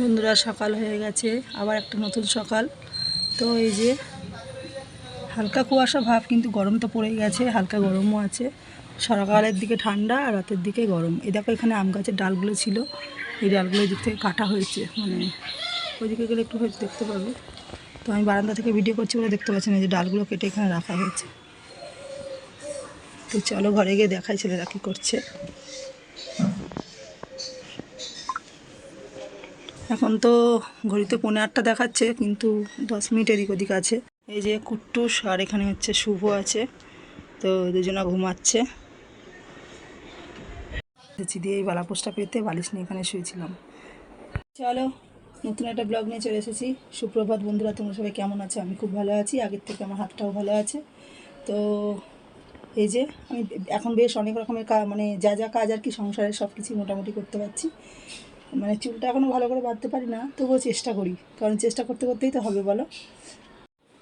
বন্ধুরা, সকাল হয়ে গেছে। আবার একটা নতুন সকাল। তো এই যে হালকা কুয়াশা ভাব, কিন্তু গরম তো পড়ে গেছে। হালকা গরমও আছে। সকালের দিকে ঠান্ডা আর রাতের দিকে গরম। এই দেখো, এখানে আম গাছের ডালগুলো ছিল। এই ডালগুলো দিক থেকে কাটা হয়েছে। মানে ওইদিকে গেলে একটু হয়তো দেখতে পাবে। তো আমি বারান্দা থেকে ভিডিও করছি বলে দেখতে পাচ্ছি না যে ডালগুলো কেটে এখানে রাখা হয়েছে। তো চলো ঘরে গিয়ে দেখাই ছেলেরা কী করছে। এখন তো ঘড়িতে পৌনে আটটা দেখাচ্ছে, কিন্তু দশ মিনিট এদিক ওদিক আছে। এই যে কুট্টুস, আর এখানে হচ্ছে শুভ আছে, তো দুজনা ঘুমাচ্ছে। দিয়ে এই বালাপোসটা পেতে বালিশ নিয়ে এখানে শুয়েছিলাম। চলো, নতুন একটা ব্লগ নিয়ে চলে এসেছি। সুপ্রভাত বন্ধুরা, তোমরা সবাই কেমন আছে? আমি খুব ভালো আছি, আগের থেকে আমার হাতটাও ভালো আছে। তো এই যে আমি এখন বেশ অনেক রকমের মানে যা যা কাজ আর কি সংসারের সব কিছুই মোটামুটি করতে পারছি। মানে চুলটা এখনও ভালো করে বাঁধতে পারি না, তবুও চেষ্টা করি। কারণ চেষ্টা করতে করতেই তো হবে, বলো?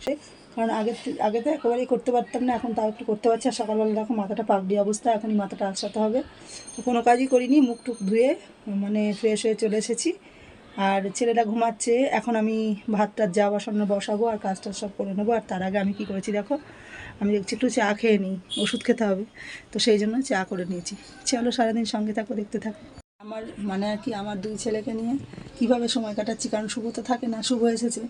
সে কারণ আগে আগে তো একেবারেই করতে পারতাম না, এখন তাও একটু করতে পারছি। আর সকালবেলা দেখো, মাথাটা পাগড়ি অবস্থা, এখনই মাথাটা আসাতে হবে। তো কোনো কাজই করিনি মুখ টুক ধুয়ে মানে ফ্রেশ হয়ে চলে এসেছি। আর ছেলেটা ঘুমাচ্ছে, এখন আমি ভাত টাত যা বসানো বসাবো আর কাজ টাজ সব করে নেব। আর তার আগে আমি কি করেছি দেখো, আমি দেখছি একটু চা খেয়ে নিই, ওষুধ খেতে হবে। তো সেই জন্য চা করে নিয়েছি। চলো সারাদিন সঙ্গে থাকো, দেখতে থাকো। আমার মানে আর কি আমার দুই ছেলেকে নিয়ে কীভাবে সময় কাটাচ্ছি? কারণ শুভ তো থাকে না, শুভ এসেছে।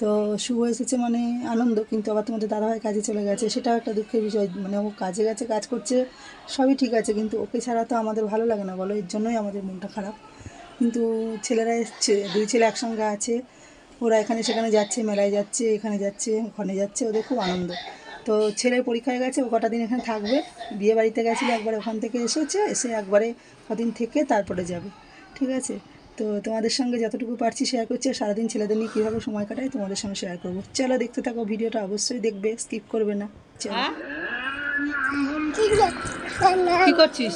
তো শুভ এসেছে মানে আনন্দ, কিন্তু আবার তোমাদের দাদাভাই কাজে চলে গেছে। সেটাও একটা দুঃখের বিষয়। মানে ও কাজে গেছে, কাজ করছে, সবই ঠিক আছে, কিন্তু ওকে ছাড়া তো আমাদের ভালো লাগে না, বলো। এর জন্যই আমাদের মনটা খারাপ। কিন্তু ছেলেরা এসছে, দুই ছেলে একসঙ্গে আছে। ওরা এখানে সেখানে যাচ্ছে, মেলায় যাচ্ছে, এখানে যাচ্ছে, ওখানে যাচ্ছে, ওদের খুব আনন্দ। তো ছেলের পরীক্ষায় গেছে ও কটা দিন এখানে থাকবে বিয়ে বাড়িতে গেছিলো একবার ওখান থেকে এসেছে এসে একবারে কদিন থেকে তারপরে যাবে ঠিক আছে তো তোমাদের সঙ্গে যতটুকু পারছি শেয়ার করছি আর সারাদিন ছেলেদের নিয়ে কীভাবে সময় কাটাই তোমাদের সঙ্গে শেয়ার করবো চলো দেখতে থাকো ভিডিওটা অবশ্যই দেখবে স্কিপ করবে না চলো কি করছিস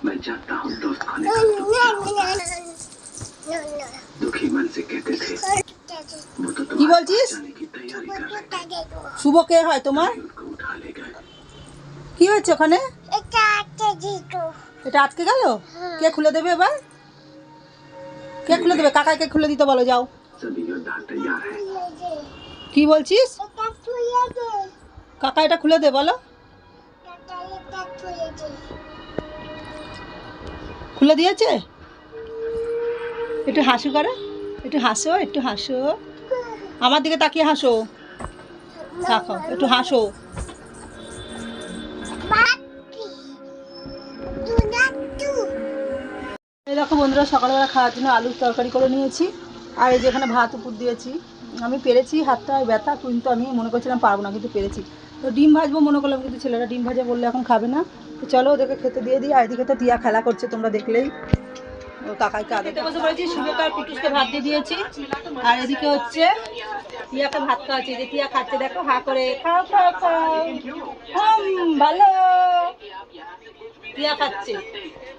मैं जानता हूँ दोस्त खोने का কি বলছিস? শুভ কে হয় তোমার? কি হয়েছে ওখানে? এটা আটকে গেল? কে খুলে দেবে এবার? কে খুলে দেবে? কাকাকে খুলে দিতে বলো যাও। কি বলছিস? কাকা এটা খুলে দে বলো। খুলে দিয়েছে? একটু হাসি করে একটু হাসো একটু হাসো। আমার দিকে তাকিয়ে হাসো। তাকাও একটু হাসো। এই দেখো বন্ধুরা সকালবেলা খাওয়ার জন্য আলুর তরকারি করে নিয়েছি। আর এই যে এখানে ভাত উপর দিয়েছি। আমি পেরেছি হাতটা ব্যথা কিন্তু আমি মনে করছিলাম পারব না কিন্তু পেরেছি। তো ডিম ভাজবো মনে করলাম কিন্তু ছেলেরা ডিম ভাজা বললে এখন খাবে না। তো চলো ওদেরকে খেতে দিয়ে দিই আর এদিকে তো টিয়া খেলা করছে তোমরা দেখলেই। কাকাইকে বসে পড়েছি ভাত দিয়ে দিয়েছি। আর এদিকে হচ্ছে টিয়াকে ভাত খাওয়াচ্ছি। যে টিয়া খাচ্ছে দেখো হা করে খাও খাও খাও। হুম, ভালো। টিয়া খাচ্ছে।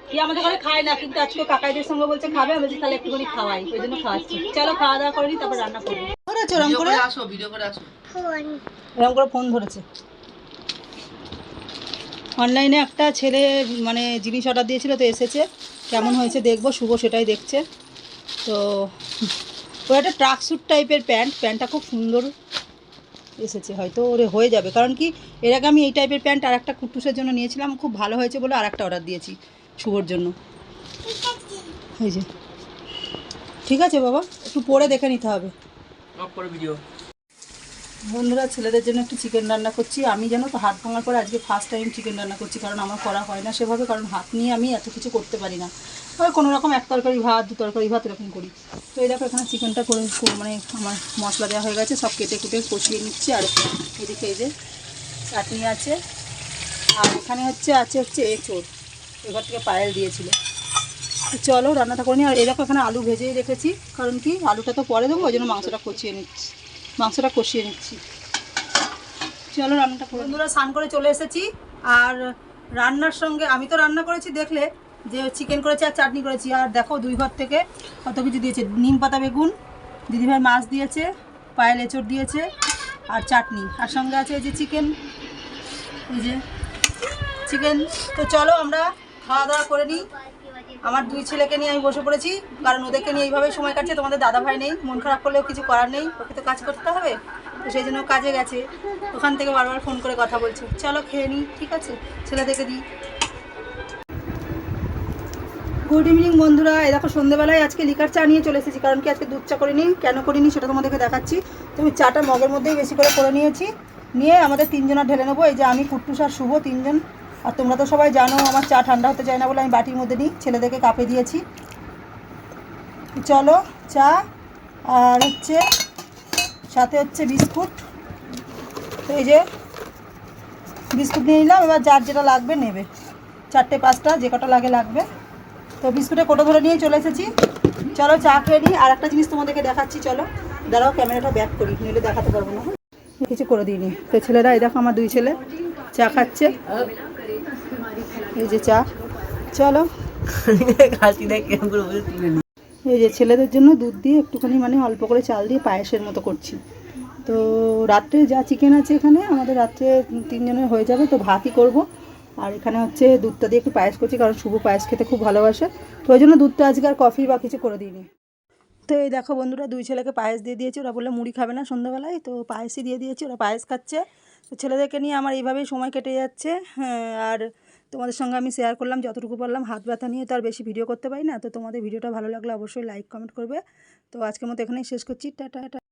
টিয়া আমাদের ঘরে খায় না কিন্তু আজকে কাকাইদের সঙ্গে বলছে খাবে আমি বলছি তাহলে একটুখানি খাওয়াই ওই জন্য খাওয়াচ্ছি। চলো খাওয়া দাওয়া করে তারপর রান্না করব। ধরেছো রং করে? এরকম করে ফোন ধরেছে। অনলাইনে একটা ছেলে মানে জিনিস অর্ডার দিয়েছিল তো এসেছে। কেমন হয়েছে দেখব, শুভ সেটাই দেখছে। তো, ও একটা ট্রাক স্যুট টাইপের প্যান্ট, প্যান্টটা খুব সুন্দর এসেছে, হয়তো ওরে হয়ে যাবে। কারণ কি, এর আগে আমি এই টাইপের প্যান্ট আর একটা কুট্টুসের জন্য নিয়েছিলাম, খুব ভালো হয়েছে বলে আর একটা অর্ডার দিয়েছি শুভর জন্য। এই যে। ঠিক আছে বাবা, একটু পরে দেখে নিতে হবে। বন্ধুরা, ছেলেদের জন্য একটু চিকেন রান্না করছি। আমি যেন তো, হাত ভাঙার পর আজকে ফার্স্ট টাইম চিকেন রান্না করছি, কারণ আমার করা হয় না সেভাবে, কারণ হাত নিয়ে আমি এত কিছু করতে পারি না। ওই কোনো রকম এক তরকারি ভাত, দু তরকারি ভাত এরকম করি। তো এই দেখো, এখানে চিকেনটা করে মানে আমার মশলা দেওয়া হয়ে গেছে, সব কেটে কুটে কষিয়ে নিচ্ছি। আর এদিকে এই যে চাটনি আছে। আর এখানে হচ্ছে, আছে হচ্ছে এঁচোড় এবার থেকে পায়েল দিয়েছিল। চলো, রান্নাটা করে নিই। আর দেখো, এখানে আলু ভেজেই রেখেছি। কারণ কি, আলুটা তো পরে দেবো, ওই জন্য মাংসটা কষিয়ে নিচ্ছি। মাংসটা কষিয়ে নিচ্ছি। চলো রান্নাটা করে বন্ধুরা, স্নান করে চলে এসেছি। আর রান্নার সঙ্গে, আমি তো রান্না করেছি, দেখলে যে চিকেন করেছি আর চাটনি করেছি। আর দেখো, দুই ঘর থেকে কত কিছু দিয়েছে। নিম পাতা বেগুন, দিদিভাই মাছ দিয়েছে, পায়েল এঁচড় দিয়েছে, আর চাটনি। আর সঙ্গে আছে যে চিকেন এই যে চিকেন তো চলো আমরা খাওয়া দাওয়া করে নিই। আমার দুই ছেলেকে নিয়ে আমি বসে পড়েছি, কারণ ওদেরকে নিয়ে এইভাবেই সময় কাটছে, তোমাদের দাদা ভাই নেই, মন খারাপ করলেও কিছু করার নেই, ওকে তো কাজ করতে হবে, তো সেই জন্য কাজে গেছে, ওখান থেকে বারবার ফোন করে কথা বলছে, চলো খেয়ে নিই, ঠিক আছে, ছেলেদেরকে দিই। গুড ইভিনিং বন্ধুরা, এই দেখো সন্ধ্যেবেলায় আজকে লিকার চা নিয়ে চলে এসেছি, কারণ কি আজকে দুধ চা করিনি, কেন করিনি সেটা তোমাদেরকে দেখাচ্ছি, তো আমি চাটা মগের মধ্যেই বেশি করে করে নিয়েছি, নিয়ে আমাদের তিনজনা ঢেলে নেব, এই যে আমি কুট্টুস আর শুভ তিনজন আর তোমরা তো সবাই জানো, আমার চা ঠান্ডা হতে চায় না বলে আমি বাটির মধ্যে নিই, ছেলেদেরকে কাপে দিয়েছি। চলো চা, আর হচ্ছে, সাথে হচ্ছে বিস্কুট। তো এই যে, বিস্কুট নিয়ে নিলাম, এবার যার যেটা লাগবে নেবে। চারটে, পাঁচটা, যে কটা লাগে লাগবে। তো বিস্কুটে কোটো ধরে নিয়ে চলে এসেছি। চলো চা খেয়ে নিই, আর একটা জিনিস তোমাদেরকে দেখাচ্ছি, চলো। দাঁড়াও, ক্যামেরাটা ব্যাক করি, নইলে দেখাতে পারব না। কিছু করে দিইনি। তো ছেলেরা, এই দেখো আমার দুই ছেলে, চা খাচ্ছে। এই যে চা। চলো। এই যে ছেলেদের জন্য দুধ দিয়ে একটুখানি মানে অল্প করে চাল দিয়ে পায়েসের মতো করছি। তো রাত্রে যা চিকেন আছে এখানে আমাদের রাত্রে তিনজনের হয়ে যাবে তো ভাতই করব। আর এখানে হচ্ছে দুধটা দিয়ে একটু পায়েস করছি কারণ শুভ পায়েস খেতে খুব ভালোবাসে। তো ওই জন্য দুধটা আজকে আর কফি বা কিছু করে দিইনি। তো এই দেখো বন্ধুরা দুই ছেলেকে পায়েস দিয়ে দিয়েছি। ওরা বললে মুড়ি খাবে না সন্ধ্যাবেলায়। তো পায়েসই দিয়ে দিয়েছি ওরা পায়েস খাচ্ছে। তো ছেলেদেরকে নিয়ে আমার এইভাবেই সময় কেটে যাচ্ছে। হ্যাঁ, আর তোমাদের সঙ্গে আমি শেয়ার করলাম, যতটুকু পারলাম হাত ব্যথা নিয়ে তো আর বেশি ভিডিও করতে পারি না, তো তোমাদের ভিডিওটা ভালো লাগলে অবশ্যই লাইক কমেন্ট করবে। তো আজকের মতো এখানেই শেষ করছি টাটা